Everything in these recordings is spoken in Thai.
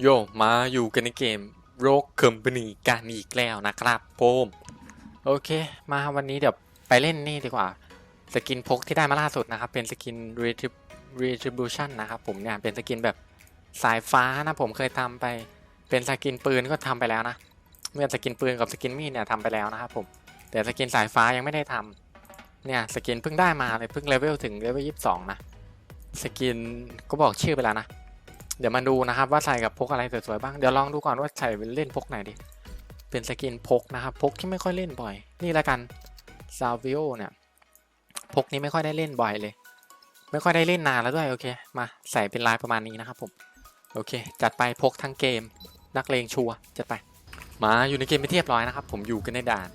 โยมาอยู่กันในเกมโรคคัมปนีกันอีกแล้วนะครับผมโอเค มาวันนี้เดี๋ยวไปเล่นนี่ดีกว่า สกินพกที่ได้มาล่าสุดนะครับ เป็นสกิน retribution นะครับผมเนี่ย เป็นสกินแบบสายฟ้านะผมเคยทำไป เป็นสกินปืนก็ทำไปแล้วนะเมื่อสกินปืนกับสกินมีดเนี่ยทำไปแล้วนะครับผมแต่สกินสายฟ้ายังไม่ได้ทำเนี่ยสกินเพิ่งได้มาเลยเพิ่งเลเวลถึงเลเวลยี่สิบสองนะสกินก็บอกชื่อไปแล้วนะ เดี๋ยวมาดูนะครับว่าใส่กับพกอะไรสวยๆบ้าง เดี๋ยวลองดูก่อนว่าใส่เล่นพกไหนดี เป็นสกินพกนะครับพกที่ไม่ค่อยเล่นบ่อย นี่ละกันซาวิโอเนี่ยพกนี้ไม่ค่อยได้เล่นบ่อยเลย ไม่ค่อยได้เล่นนานแล้วด้วยโอเค มาใส่เป็นลายประมาณนี้นะครับผม โอเค จัดไปพกทั้งเกม นักเลงชัวจัดไป มาอยู่ในเกมไปนที่เรียบร้อยนะครับ ผมอยู่กันในด่าน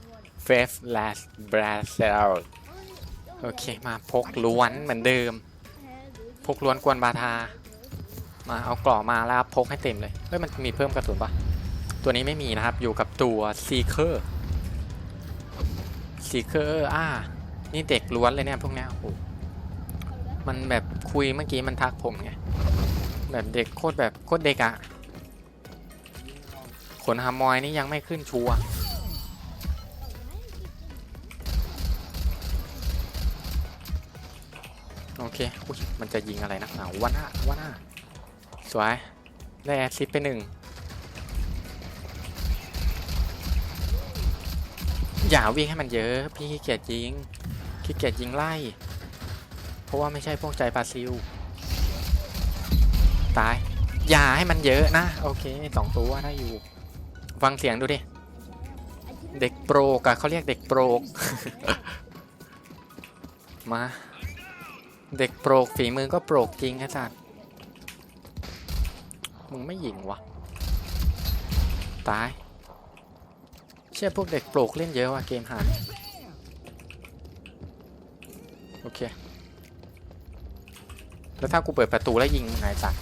f a t h Last b r a z e l โอเค มาพกล้วนเหมือนเดิม พกล้วนกวนบาทา มาเอากล่อมาแล้วพกให้เต็มเลยเฮ้ยมันมีเพิ่มกระสุนปะตัวนี้ไม่มีนะครับอยู่กับตัว Seeker Seeker อ่านี่เด็กล้วนเลยเนี่ยพวกนี้โอ้โหมันแบบคุยเมื่อกี้มันทักผมไงแบบเด็กโคตรแบบโคตรเด็กอะขนฮามอยนี่ยังไม่ขึ้นชัวโอเคอุ๊ยมันจะยิงอะไรนักหนาววะหน้าวะหน้า สวย ได้แอดซิปไปหนึ่งอย่าวิ่งให้มันเยอะพี่ขี้เกียจยิงขี้เกียจยิงไล่ เพราะว่าไม่ใช่พวกใจปลาซิล ตาย อย่าให้มันเยอะนะ โอเคสองตัวได้อยู่ ฟังเสียงดูดิ เด็กโปรกอะเขาเรียกเด็กโปรก มา เด็กโปรกฝีมือก็โปรกจริงไอ้สัตว มึงไม่ยิงวะ ตาย เชื่อพวกเด็กโปรกเล่นเยอะว่ะเกมหานโอเค แล้วถ้ากูเปิดประตูแล้วยิงมึงไงสัตว์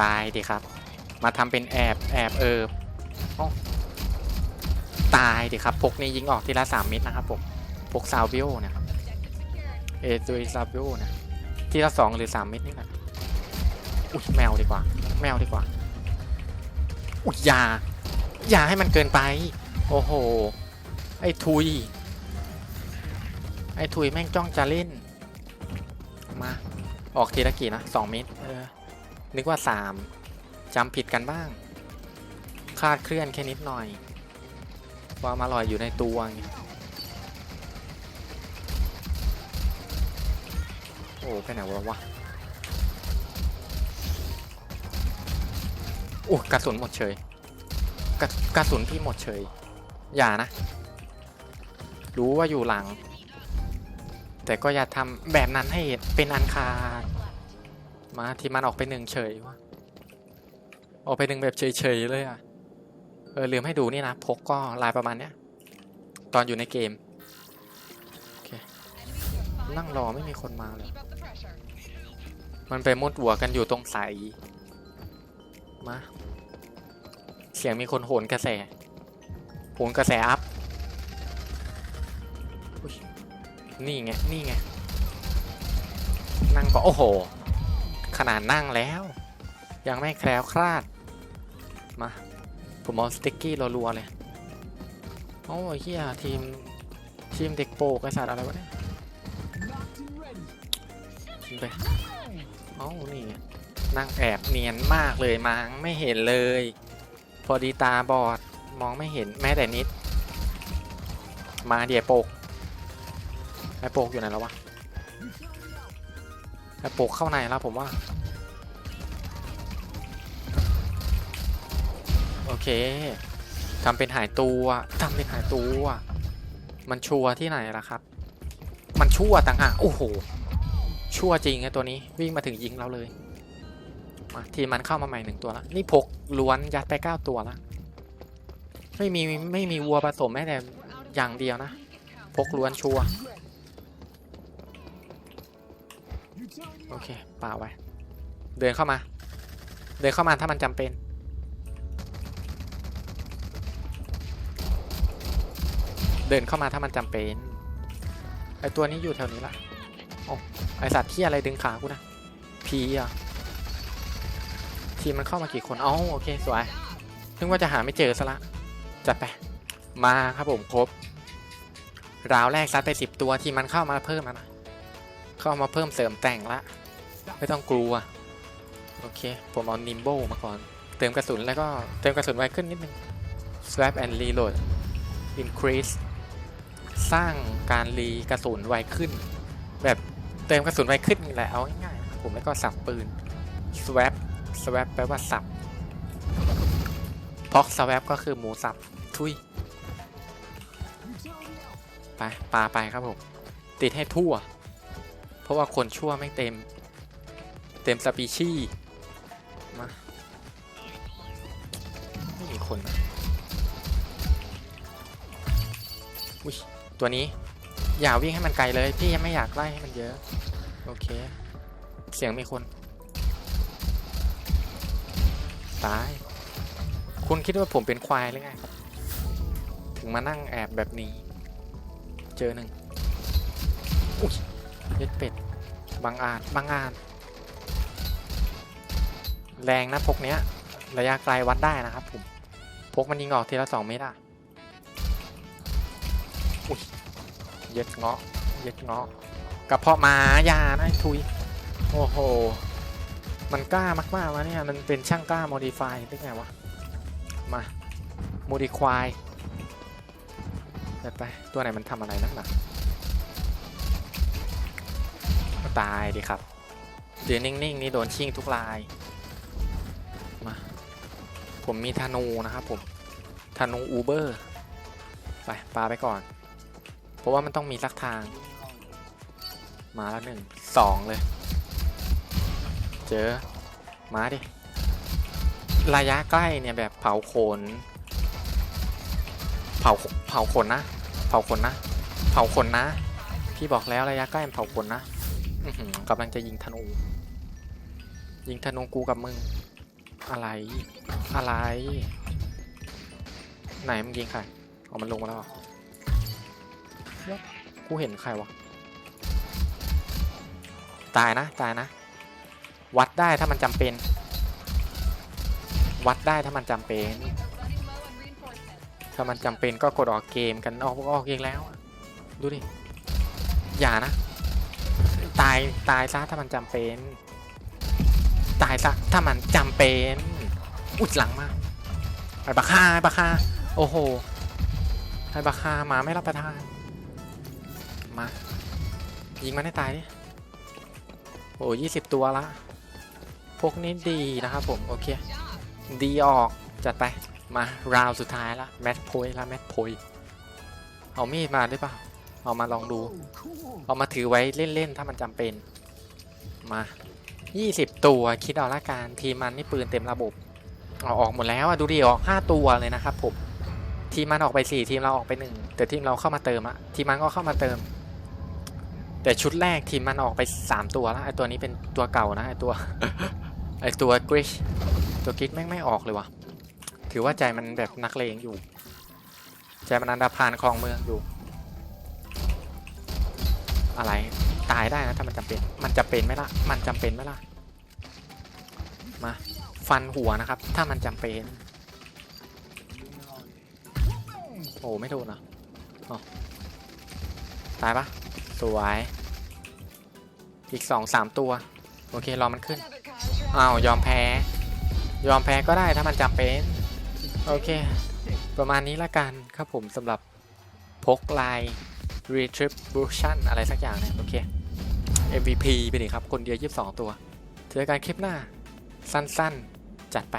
ตายดิครับ มาทำเป็นแอบแอบเออเอ้ตายดิครับพกนี้ยิงออกทีละสามเม็ดนะครับผมพกซาวบิโอเนี่ยครับเอตัวซาวบิโอเนี่ยทีละสองหรือสามเม็ดนี่แหละ อุ้ยแมวดีกว่า แมวดีกว่า อุ้ยยาอย่าให้มันเกินไป โอ้โห ไอ้ทุย ไอ้ทุยแม่งจ้องจะเล่น มา ออกทีละกี่นะสองเมตรเออ นึกว่าสามจำผิดกันบ้าง คาดเคลื่อนแค่นิดหน่อย ความอร่อยอยู่ในตัวโอ้ไปไหนวะวะ อ้กระสุนหมดเฉยกระกระสุนพี่หมดเฉย อย่านะ รู้ว่าอยู่หลัง แต่ก็อย่าทำแบบนั้นให้เป็นอันคาดมาที่มันออกไปหนึ่งเฉยวะออกไปหนึ่งแบบเฉยๆเลยอะ เออลืมให้ดูนี่นะ พกก็ลายประมาณเนี้ย ตอนอยู่ในเกม โอเค นั่งรอไม่มีคนมาเลย มันไปมุดหัวกันอยู่ตรงใส มา เสียงมีคนโหนกระแส โหนกระแสอัพนี่ไง นี่ไง นั่งก็โอ้โห ขนาดนั่งแล้ว ยังไม่แคล้วคลาด มา ผมเอาสติ๊กกี้รัวๆเลยโอ้ยเฮียทีม ทีมเด็กโปกไอสัตว์อะไรวะเนี่ยไปเอ้านี่ นั่งแอบเนียนมากเลยมังไม่เห็นเลย พอดีตาบอดมองไม่เห็นแม้แต่นิด มาเดี๋ยวโปกไอ้โปกอยู่ไหนแล้ววะไอ้โปกเข้าในแล้วผมว่า โอเคทำเป็นหายตัวทำเป็นหายตัวมันชัวที่ไหนล่ะครับ มันชั่วต่างหากโอ้โห ชั่วจริงไอตัวนี้วิ่งมาถึงยิงเราเลย มาทีมมันเข้ามาใหม่หนึ่งตัวแล้วนี่พกล้วนยัดไปเก้าตัวแล้วไม่มีไม่มีวัวผสมแม้แต่อย่างเดียวนะพกล้วนชัวโอเคป่าไว้ เดินเข้ามา เดินเข้ามาถ้ามันจำเป็น เดินเข้ามาถ้ามันจำเป็นไอตัวนี้อยู่แถวนี้ละโอ้ไอสัตว์ที่อะไรดึงขากูนะ พีอะ ทีมมันเข้ามากี่คนอ๋อโอเคสวยนึกว่าจะหาไม่เจอซะละจัดไปมาครับผมครบราวแรกซัดไปสิบตัวทีมมันเข้ามาเพิ่มนะเข้ามาเพิ่มเสริมแต่งละ ไม่ต้องกลัว โอเค ผมเอานิมโบมาก่อน เติมกระสุนแล้วก็เติมกระสุนไวขึ้นนิดนึง swap and reload increase สร้างการรีกระสุนไวขึ้น แบบเติมกระสุนไวขึ้นนี่แหละเอาง่ายๆผมแล้วก็สับปืน swap swap แปลว่าสับพอก swap ก็คือหมูสับ ทุย ไปปาไปครับผม ติดให้ทั่ว เพราะว่าคนชั่วไม่เต็ม เต็มสปีชีมาไม่มีคนนะอุ้ยตัวนี้อย่าวิ่งให้มันไกลเลย พี่ยังไม่อยากไล่ให้มันเยอะ โอเค เสียงมีคน ตาย คุณคิดว่าผมเป็นควายหรือไงครับ ถึงมานั่งแอบแบบนี้ เจอหนึ่งอุ้ยเล็ดเป็ด บางอาจบางอาจแรงนะพกเนี้ย ระยะไกลวัดได้นะครับผม พกมันยิงออกทีละสองเมตรอะอุ้ยเย็ดเงาะเย็ดเงาะกระเพาะหมา ยานะทุย โอ้โห มันกล้ามากๆวะเนี่ย มันเป็นช่างกล้าโมดิฟายได้ไงวะ มาโมดิควายเดินไป ตัวไหนมันทำอะไรนักหนาตายดิครับเดี๋ยวนิ่งๆนี่โดนชิงทุกลาย มา ผมมีธนูนะครับผม ธนูอูเบอร์ ไปปาไปก่อน เพราะว่ามันต้องมีสักทาง มาแล้วหนึ่งสองเลย เจอ มาดิ ระยะใกล้เนี่ยแบบเผาขน เผาเผาขนนะ เผาขนนะ เผาขนนะ พี่บอกแล้วระยะใกล้มันเผาขนนะกำลังจะยิงธนู ยิงธนูกูกับมึง อะไร อะไร ไหนมึงยิงใครเอามันลงมาแล้วกูเห็นใครวะ ตายนะ ตายนะ วัดได้ถ้ามันจำเป็น วัดได้ถ้ามันจำเป็น ถ้ามันจำเป็นก็กดออกเกมกันออกออกเองแล้ว ดูดิ อย่านะ ตายตายซะถ้ามันจำเป็น ตายซะถ้ามันจำเป็นอุดหลังมาไอ้บักฮาไอ้บักฮาโอ้โหไอ้บักฮามาไม่รับประทาน มา ยิงมันให้ตายดิโอ้ยี่สิบตัวละ พวกนี้ดีนะครับผม โอเค ดีออก จัดไป มาราวสุดท้ายละแมทโพยละแมทโพยเอามีดมาได้ปะเอามาลองดู เอามาถือไว้เล่น ๆ ถ้ามันจำเป็น มา 20 ตัวคิดเอาละกันทีมันนี่ปืนเต็มระบบเอาออกหมดแล้วอะดูดิออก 5 ตัวเลยนะครับผมทีมันออกไป 4 ทีมเราออกไป 1 แต่ทีมเราเข้ามาเติมอะทีมมันก็เข้ามาเติม แต่ชุดแรกทีมมันออกไป 3 ตัวแล้วไอตัวนี้เป็นตัวเก่านะไอตัว ไอตัวกริชตัวกริชแม่งไม่ออกเลยวะถือว่าใจมันแบบนักเลงอยู่ ใจมันอันดาพานคลองเมืองอยู่ อะไรตายได้นะถ้ามันจำเป็นมันจำเป็นไหมล่ะมันจำเป็นไหมล่ะมาฟันหัวนะครับ ถ้ามันจำเป็นโอ้ไม่โดนเหรออ๋อตายปะสวย อีกสองสามตัว โอเค รอมันขึ้น อ้าวยอมแพ้ ยอมแพ้ก็ได้ถ้ามันจำเป็น โอเค ประมาณนี้ละกันครับผมสำหรับพกลาย retribution อะไรสักอย่างเนี่ยโอเค MVP ไปดิครับ คนเดียว 22 ตัวเจอกันคลิปหน้า สั้นๆ จัดไป